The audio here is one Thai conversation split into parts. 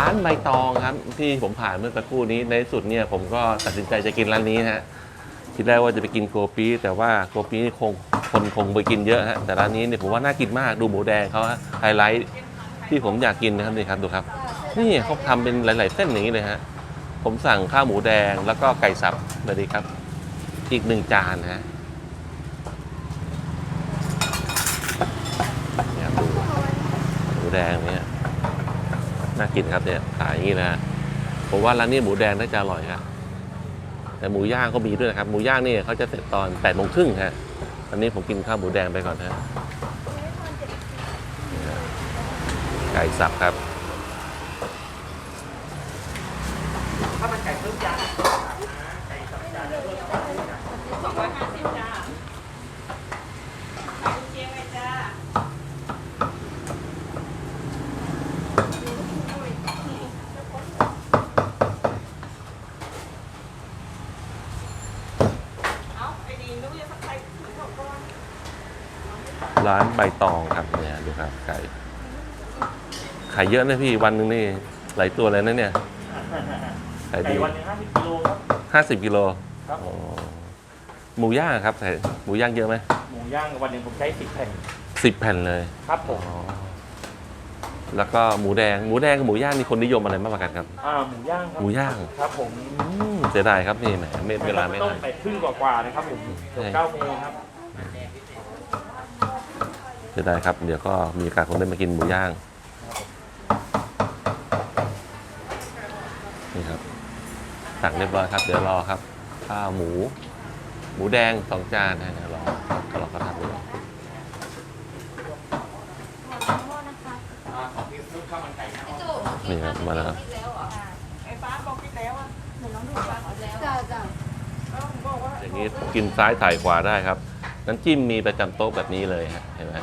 ร้านใบตองครับ ที่ผมผ่านเมื่อสักครู่นี้ในที่สุดเนี่ยผมก็ตัดสินใจจะกินร้านนี้ฮะคิดแรกว่าจะไปกินโกปีแต่ว่าโกปีนี่คงคนคงไปกินเยอะฮะแต่ร้านนี้เนี่ยผมว่าน่ากินมากดูหมูแดงเขาฮะไฮไลท์ที่ผมอยากกินนะครับนี่ครับดูครับ นี่เขาทำเป็นหลาย ๆ เส้นอย่างนี้เลยฮะผมสั่งข้าวหมูแดงแล้วก็ไก่สับเลยดีครับ อีกหนึ่งจานนะฮะเนี่ยดูหมูแดงเนี่ยน่า กินครับเนี่ยขายอย่างนี้นะฮะผมว่าร้านนี้หมูแดงน่าจะอร่อยครับแต่หมูย่างก็มีด้วยนะครับ หมูย่างนี่เขาจะเสร็จตอน8ปดโมงครึ่งฮะอันนี้ผมกินข้าวหมูแดงไปก่อนฮะไก่สับครับถ้ามันไก่เพิ่มจานไก่สองจานเพิ่มจานสองร้อยห้าสิบจ้าขายเชียงไว้จ้า เอาไอ้ดีนุ้ยจะสักใครถึงของก้อน ร้านใบตองครับเนี่ยดูครับไก่ขายเยอะนะพี่วันหนึงนี่หลายตัวเลยนะเนี่ยขายไก่ดีวันหนึงห้าสิบกิโลครับ ห้าสิบกิโลครับผอ๋อมหมูย่างครับใส่หมูย่างเยอะไหมหมูย่างวันหนึ่งผมใช้สิบแผ่นสิบแผ่นเลย ครับผอ๋อมแล้วก็หมูแดง หมูแดงกับหมูย่างนี่คนนิยมอะไรมากกว่ากันครับ อ่าหมูย่างครัหมูย่างครับผมอืมเสียดายครับนี่แหมไม่เวลาไม่ต้ทัมนไปครึ่งกว่าๆนะครับผมใช่เก้าโมงครับ เสียดายครับ เดี๋ยวก็มีโอกาสคงได้มากินหมูย่าง นี่ครับ สั่งเรียบร้อยครับ เดี๋ยวรอครับ ข้าวหมู หมูแดงสองจานนะเดี๋ยวรอก็รอเขาทำอยู่ของพี่ลูกข้าวมันไก่นะนี่ครับมาแล้วครับไอ้ฟ้าบอกพี่แล้วอะหนูน้องดูฟ้าเขาแล้วจ้าจ้าเอ้าผมบอกว่าอย่างนี้กินซ้ายถ่ายขวาได้ครับ น้ำจิ้มมีประจำโต๊ะแบบนี้เลยฮะเห็นไหม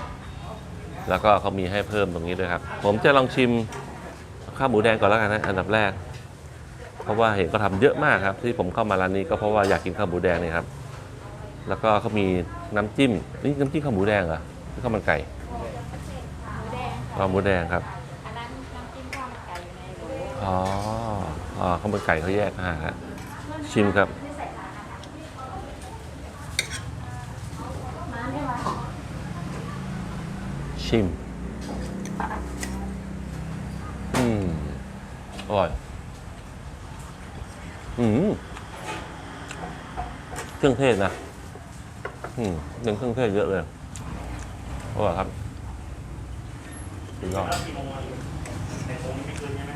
แล้วก็เขามีให้เพิ่มตรงนี้ด้วยครับ ผมจะลองชิมข้าวหมูแดงก่อนแล้วกันนะอันดับแรก เพราะว่าเห็นก็ทำเยอะมากครับ ที่ผมเข้ามาร้านนี้ก็เพราะว่าอยากกินข้าวหมูแดงนี่ครับ แล้วก็เขามีน้ำจิ้มนี่น้ำจิ้มข้าวหมูแดงเหรอหรือข้าวมันไก่หมูแดงข้าวหมูแดงครับอันนั้นน้ำจิ้มข้าวมันไก่อยู่ในโหลอ๋ออ๋อข้าวมันไก่เขาแยกมาฮะชิมครับ มาได้ไหม ชิม อืม อร่อย อืม เครื่องเทศนะ อืมเป็นเครื่องเทศเยอะเลย อร่อยครับสุดยอดแล้วกี่โมงอะในโมงนี้ไม่คืนใช่ไหม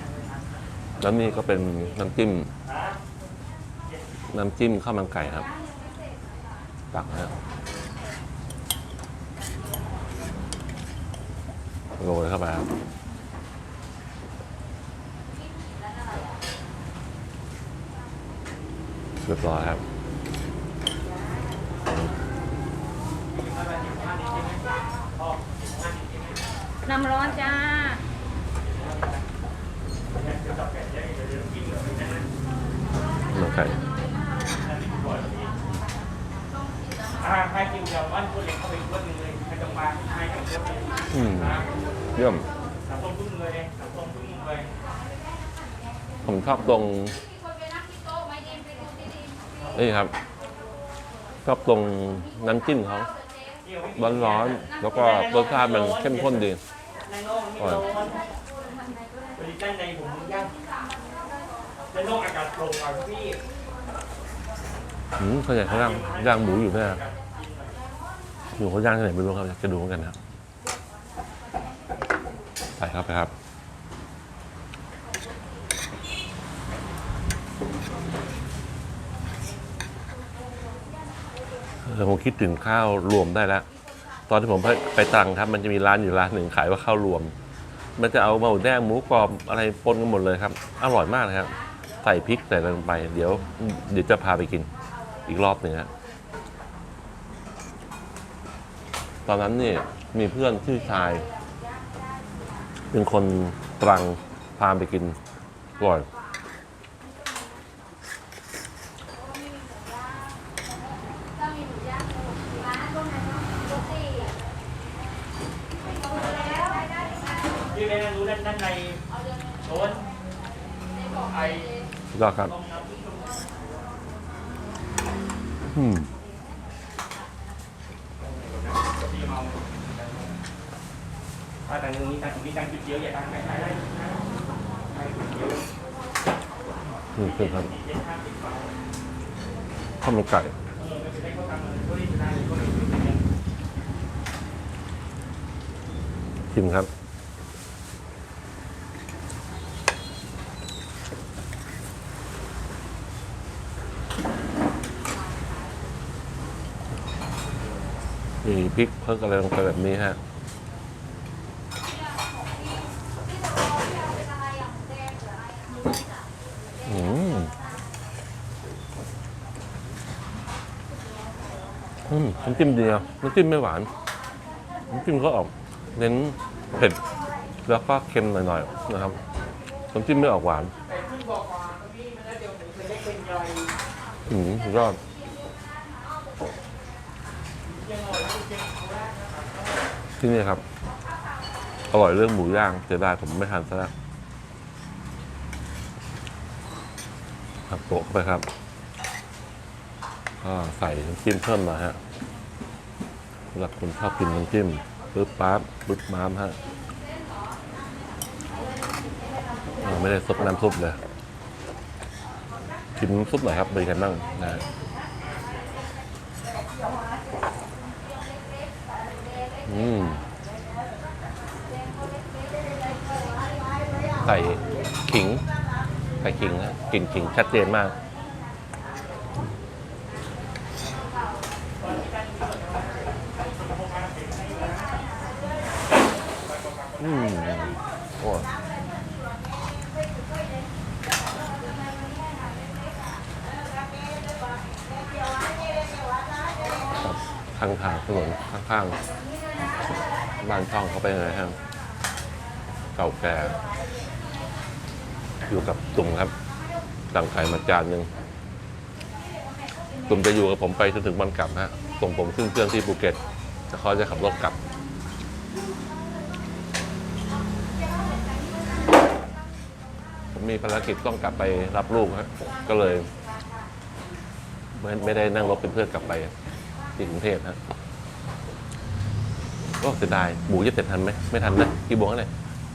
แล้วนี่ก็เป็นน้ำจิ้ม น้ำจิ้มข้าวมันไก่ครับ ตักนะ โรยเข้าไปครับเรียบร้อยครับน้ำร้อนจ้าข้าวมันไก่อ่าให้คิวเดียววันคนเล็กเข้าไปอีกคนหนึ่งเลย อืมเยี่ยมผมชอบตรงนี่ครับ ชอบตรงน้ำจิ้มเขาร้อนๆแล้วก็รสชาติมันเข้มข้นดีในโลกมีโลนในผมย่างในโลกอากาศโปร่งอะพี่อืมเขาใหญ่เขาย่างย่างหมูอยู่เนี่ อยู่เขาย่างที่ไหนไม่รู้ครับอยากจะดูเหมือนกันนะครับไปครับไปครับ ผมคิดถึงข้าวรวมได้แล้ว ตอนที่ผมไปไปตรังครับ มันจะมีร้านอยู่ร้านหนึ่งขายว่าข้าวรวม มันจะเอาหมูแดงหมูกรอบอะไรปนกันหมดเลยครับ อร่อยมากเลยครับ ใส่พริกใส่อะไรลงไป เดี๋ยว เดี๋ยวจะพาไปกินอีกรอบหนึ่งฮะต อนนั้นเนี่ยมีเพื่อนชื่อชาย เป็นคนตรังพาไปกินอร่อยก็มีหมูย่างหมูร้านพวกนั้นเนาะโรตีที่แม่รู้ด้านด้านในเอาเรื่องโดนไอสุดยอดครับ อืม ถ้าทางนี้ทางนี้ทางจุดเดียวอย่าทางไหนได้ได้ทางจุดเดียวนี่คือครับข้าวมันไก่ชิมครับมีพริกเพิ่มอะไรลงไปแบบนี้ฮะ อืมอืมน้ำจิ้มดีอะน้ำจิ้มไม่หวานน้ำจิ้มก็ออกเน้นเผ็ดแล้วก็เค็มหน่อยๆนะครับน้ำจิ้มไม่ออกหวานอืมยอดที่นี่ครับ อร่อยเรื่องหมูย่างเสียดายผมไม่ทานซะแล้ว ผักโปะเข้าไปครับก็ใส่น้ำจิ้มเพิ่มหน่อยฮะสำหรับคนชอบกินน้ำจิ้มปึ๊บปั๊บปึ๊บม้ามฮะไม่ได้ซดน้ำซุปเลยชิมน้ำซุปหน่อยครับเป็นกันบ้างนะฮะอืมใส่ขิง ใส่ขิงนะกลิ่นขิงชัดเจนมาก อืมโอ้ข้างทางถนนข้างๆบ้านช่องเขาไปยังไงฮะเก่าแก่ อยู่กับตุ่มครับสั่งไข่มาจานหนึ่งตุ่มจะอยู่กับผมไปจนถึงวันกลับฮะส่งผมขึ้นเครื่องที่ภูเก็ตแล้วเขาจะขับรถกลับ ผมมีภารกิจต้องกลับไปรับลูกฮะก็เลยไม่ไม่ได้นั่งรถเป็นเพื่อนกลับไปที่กรุงเทพฮะก็เสียดายหมูจะเสร็จทันไหมไม่ทันนะกี่โมงแล้วเนี่ย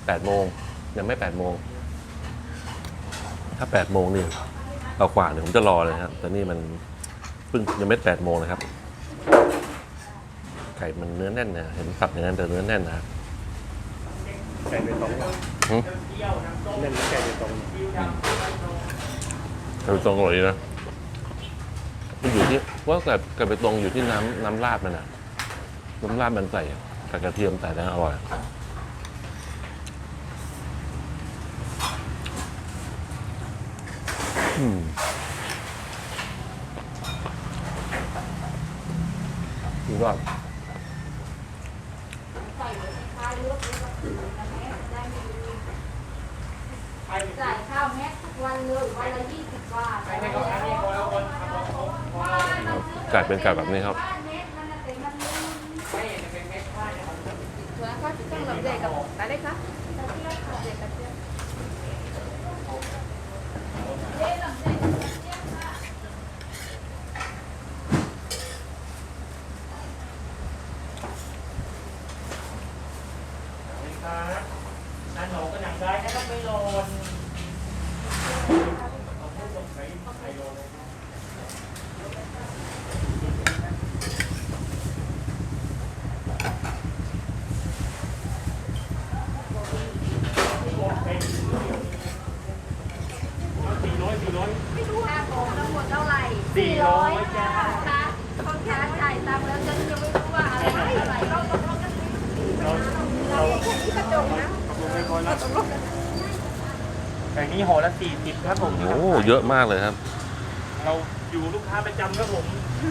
แปดโมงยังไม่แปดโมง ถ้าแปดโมงนี่เอากว่าเนี่ยผมจะรอเลยครับแต่นี่มันเพิ่งยังไม่แปดโมงนะครับ ไก่มันเนื้อแน่นนะเห็นสับอย่างนั้นแต่เนื้อแน่นนะไก่เบตงหึเล่นไก่เบตงไก่ตรงอร่อยดีนะมันอยู่ที่ว่าแต่ไก่ไปตรงอยู่ที่น้ำน้ำราดมันอะน้ำราดมันใส่กับกระเทียมใส่แล้วอร่อย อืม ดูรอดจ่ายข้าวแม็กทุกวันเลยวันละยี่สิบบาทไอ้นี่ก็อันนี้พอแล้วคนพอพอไก่เป็นไก่แบบนี้ครับ บ้านเม็ดมันน่ะเป็นมันลืม ไม่จะเป็นแม่ค้าเนี่ย ส่วนก็ต้องลำใหญ่กับอะไรคะลำใหญ่กับเจี๊ยบ ครับนั่นหนูก็นั่งได้นะครับไม่โลนเอาพูดตรงไหนใครโลนเลยสี่ร้อยสี่ร้อย ค่าของทั้งห มดเท่าไหร่สี่ร้อยจ้าค่ะเขาค้าจ่ายตามแล้วฉันยังไม่รู้ว่าอะไรเท่าไหร่เราตกลงกัน เราเรา ที่กระจกนะ ตก ลงไปก่อนแล้วแต่นี้ห่อละสี่สิบครับผมโอ้เยอะมากเลยครับ เราอยู่ลูกค้าประจำครับผมอ